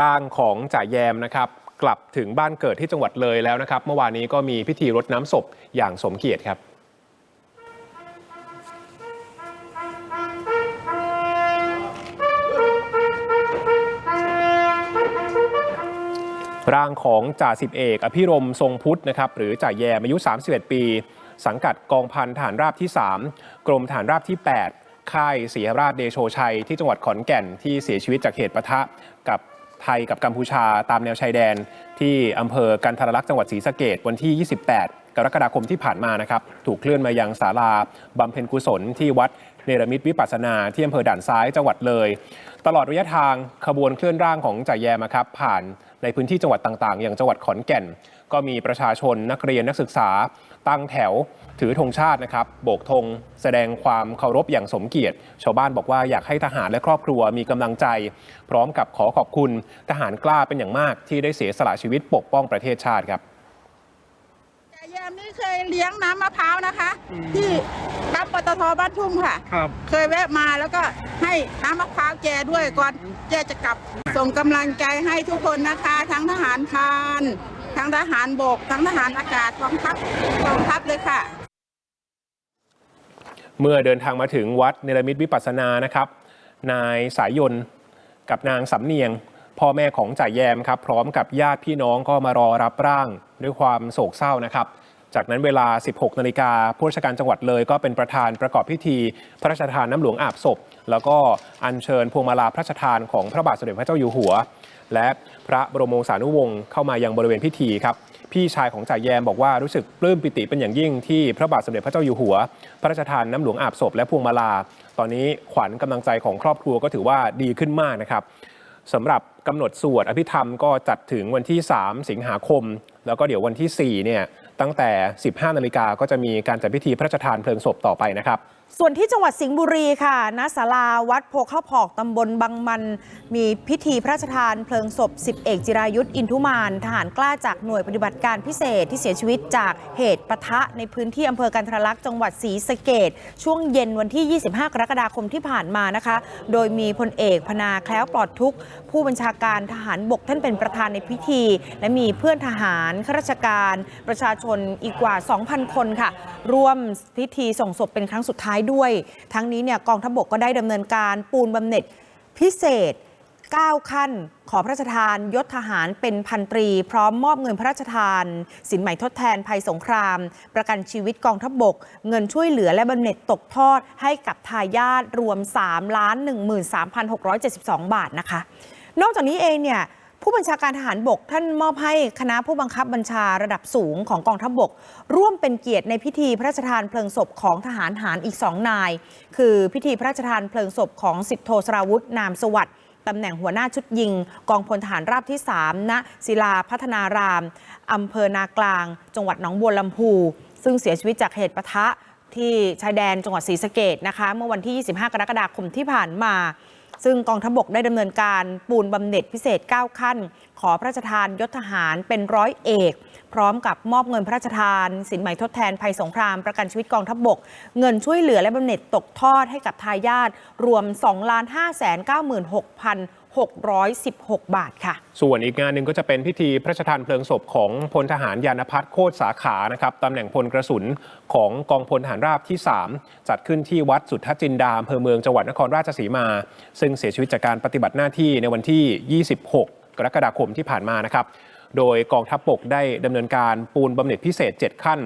ร่างของจ่าแยมนะครับกลับถึงบ้านเกิดที่จังหวัดเลยแล้วนะครับ เมื่อวานนี้ก็มีพิธีรดน้ำศพอย่างสมเกียรติครับร่างของจ่าสิบเอกอภิรมทรงพุทธนะครับหรือจ่าแยมอายุ 31 ปี สังกัดกองพันฐานราบที่ 3 กรมฐานราบที่ 8 ค่ายศรีราชเดโชชัย ที่จังหวัดขอนแก่นที่เสียชีวิตจากเหตุปะทะกับ ไทยกับกัมพูชาตามแนวชายแดน ที่อำเภอกันทรลักษณ์จังหวัดศรีสะเกดวันที่ 28 กรกฎาคมที่ผ่านมานะครับถูกเคลื่อนมายังศาลาบำเพ็ญกุศลที่วัดเนรมิตวิปัสสนาที่อำเภอด่านซ้ายจังหวัดเลย ตลอดระยะทางขบวนเคลื่อนร่างของจ่าแยมะครับผ่านในพื้นที่จังหวัดต่างๆ อย่างจังหวัดขอนแก่น ก็มีประชาชนนักเรียนนักศึกษาตั้งแถวถือธงชาตินะครับ โบกธงแสดงความเคารพอย่างสมเกียรติ ชาวบ้านบอกว่าอยากให้ทหารและครอบครัวมีกำลังใจ พร้อมกับขอขอบคุณทหารกล้าเป็นอย่างมากที่ได้เสียสละชีวิตปกป้องประเทศชาติครับ ยมนี่เคยเลี้ยงน้ำมะพร้าวนะคะที่ปั๊มปตทบ้านทุ่มค่ะ ครับ เคยแวะมาแล้วก็ให้น้ำมะพร้าวแกด้วยก่อนแกจะกลับ ส่งกำลังใจให้ทุกคนนะคะ ทั้งทหารพรานทั้งทหารบก ทั้งทหารอากาศกองทัพกองทัพเลยค่ะ เมื่อเดินทางมาถึงวัดเนรมิตวิปัสสนานะครับ นายสายยนต์กับนางสำเนียง พ่อแม่ของจ่าแยมครับ พร้อมกับญาติพี่น้องก็มารอรับร่างด้วยความโศกเศร้านะครับ จากนั้นเวลา 16 นาฬิกาผู้ราชการจังหวัดเลยก็เป็นประธานประกอบพิธี พระราชทานน้ำหลวงอาบศพ แล้วก็อัญเชิญพวงมาลาพระราชทานของพระบาทสมเด็จพระเจ้าอยู่หัว และพระบรมวงศานุวงศ์เข้ามายังบริเวณพิธีครับพี่ชายของจ่าแยมบอกว่ารู้สึกปลื้มปิติเป็นอย่างยิ่งที่พระบาทสมเด็จพระเจ้าอยู่หัว พระราชทานน้ำหลวงอาบศพและพวงมาลา ตอนนี้ขวัญกำลังใจของครอบครัวก็ถือว่าดีขึ้นมากนะครับสำหรับ กำหนดสวดอภิธรรมก็จัดถึงวันที่ 3 สิงหาคม แล้วก็เดี๋ยววันที่4เนี่ยตั้งแต่ 15 นาฬิกาก็จะมีการจัดพิธีพระราชทานเพลิงศพต่อไปนะครับ ส่วนที่จังหวัดสิงห์บุรีค่ะณศาลาวัดโพข้าวผอกตำบลบางมัน มีพิธีพระราชทานเพลิงศพ 10 เอกจิรายุทธอินทุมาน ทหารกล้าจากหน่วยปฏิบัติการพิเศษที่เสียชีวิตจากเหตุปะทะในพื้นที่อำเภอกันทรลักษณ์จังหวัดศรีสะเกดช่วงเย็นวันที่ 25 กรกฎาคมที่ผ่านมานะคะ โดยมีพลเอกพนาแคล้วปลอดทุกข์ผู้บัญชาการทหารบกท่านเป็นประธานในพิธี และมีเพื่อนทหารข้าราชการประชาชนอีกกว่า 2,000 คนค่ะ ร่วมพิธีส่งศพเป็นครั้งสุดท้ายด้วย ทั้งนี้เนี่ยกองทัพบกก็ได้ดำเนินการปูนบำเหน็จพิเศษ 9 ขั้น ขอพระราชทานยศทหารเป็นพันตรี พร้อมมอบเงินพระราชทาน สินใหม่ทดแทนภัยสงคราม ประกันชีวิตกองทัพบกเงินช่วยเหลือและบำเหน็จตกทอดให้กับทายาทรวม3ล้าน13,672 บาทนะคะ นอกจากนี้เองเนี่ยผู้บัญชาการทหารบกท่านมอบให้คณะผู้บังคับบัญชาระดับสูงของกองทัพบก ร่วมเป็นเกียรติในพิธีพระราชทานเพลิงศพของทหารหารอีกสองนาย คือพิธีพระราชทานเพลิงศพของสิบโทสราวุธนามสวัสดิ์ตำแหน่งหัวหน้าชุดยิง กองพลทหารราบที่ 3 ณศิลาพัฒนารามอำเภอนากลาง จังหวัดหนองบัวลำพู ซึ่งเสียชีวิตจากเหตุปะทะที่ชายแดนจังหวัดศรีสะเกดนะคะ เมื่อวันที่ 25 กรกฎาคมที่ผ่านมา ซึ่งกองทัพบกได้ดำเนินการปูนบำเหน็จพิเศษ 9 ขั้น ขอพระราชทานยศทหารเป็นร้อยเอก พร้อมกับมอบเงินพระราชทาน สินใหม่ทดแทนภัยสงครามประกันชีวิตกองทัพบก เงินช่วยเหลือและบำเหน็จตกทอดให้กับทายาทรวม 2 5 9 6 616 บาทค่ะ ส่วนอีกงานหนึ่งก็จะเป็นพิธีพระราชทานเพลิงศพของพลทหารยานพัฒน์โคตรสาขานะครับตำแหน่งพลกระสุนของกองพลทหารราบที่ 3 จัดขึ้นที่วัดสุทธจินดาอำเภอเมืองจังหวัดนครราชสีมา ซึ่งเสียชีวิตจากการปฏิบัติหน้าที่ในวันที่ 26 กรกฎาคมที่ผ่านมานะครับ โดยกองทัพบกได้ดำเนินการปูนบำเหน็จพิเศษ 7 ขั้น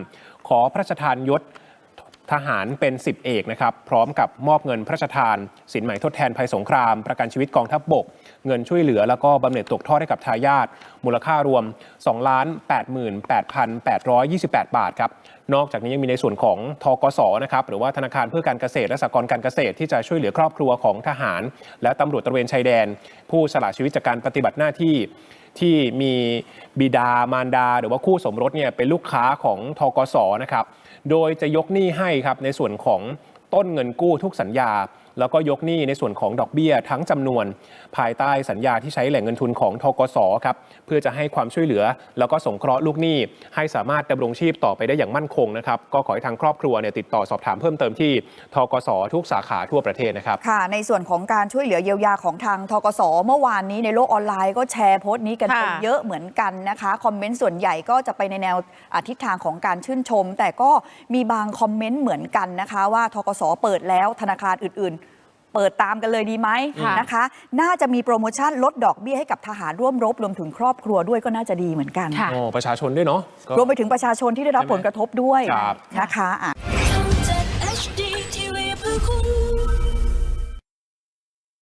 ขอพระราชทานยศ ทหารเป็น 10 เอกนะครับ พร้อมกับมอบเงินพระราชทาน สินใหม่ทดแทนภัยสงคราม ประกันชีวิตกองทัพบบก เงินช่วยเหลือแล้วก็บำเหน็จตกทอดให้กับทายาทมูลค่ารวม 2 88,828 บาทครับนอกจากนี้ยังมีในส่วนของทกสนะครับหรือว่าธนาคารเพื่อการเกษตรและสหกรณ์การเกษตรที่จะช่วยเหลือครอบครัวของทหาร และตำรวจตระเวนชายแดน ผู้สละชีวิตจากการปฏิบัติหน้าที่ที่มีบิดามารดา หรือว่าคู่สมรสเนี่ยเป็นลูกค้าของทกสนะครับ โดยจะยกหนี้ให้ครับในส่วนของต้นเงินกู้ทุกสัญญา แล้วก็ยกหนี้ในส่วนของดอกเบี้ยทั้งจำนวน ภายใต้สัญญาที่ใช้แหล่งเงินทุนของทกสครับเพื่อจะให้ความช่วยเหลือ แล้วก็สงเคราะห์ลูกหนี้ ให้สามารถดำรงชีพต่อไปได้อย่างมั่นคงนะครับก็ขอให้ทางครอบครัวเนี่ยติดต่อสอบถามเพิ่มเติมที่ทกสทุกสาขาทั่วประเทศนะครับค่ะในส่วนของการช่วยเหลือเยียวยาของทางทกสเมื่อวานนี้ในโลกออนไลน์ก็แชร์โพสต์นี้กันไปเยอะเหมือนกันนะคะคอมเมนต์ส่วนใหญ่ก็จะไปในแนวอาทิศทางของการชื่นชม แต่ก็มีบางคอมเมนต์เหมือนกันนะคะ ว่าทกสเปิดแล้วธนาคารอื่นๆ เปิดตามกันเลยดีไหมค่ะนะคะ น่าจะมีโปรโมชั่นลดดอกเบี้ยให้กับทหารร่วมรบรวมถึงครอบครัวด้วยก็น่าจะดีเหมือนกัน ค่ะโอ้ประชาชนด้วยเนาะก็ รวมไปถึงประชาชนที่ได้รับใช่ไหมผลกระทบด้วยครับ นะคะอะ